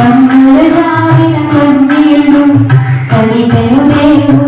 അമ്മയുടെ ജാതിന കവി പേരു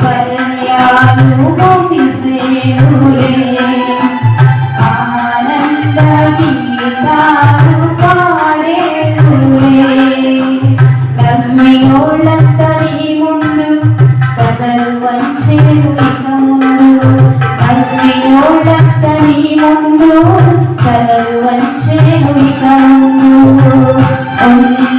పర్యాలు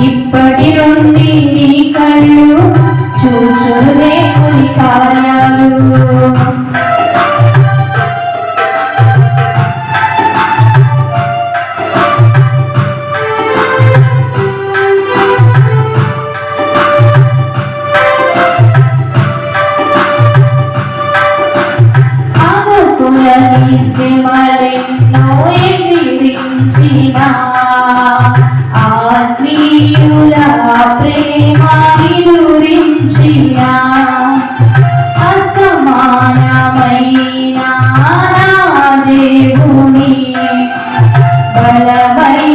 ఇప్పటి నుండి నీ కళ్ళు చూచుడు దేవుని కార్యాలు.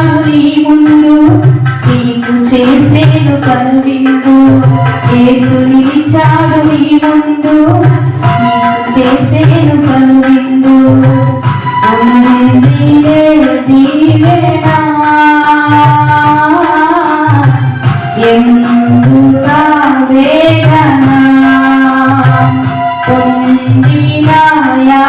ఉన్నాడు నీ ముందు నీకు చేసేను కనువిందు యేసుని చాడు నీ ముందు చేసేను కనువిందు ఎందుగా వేదనా? పొందినాయా?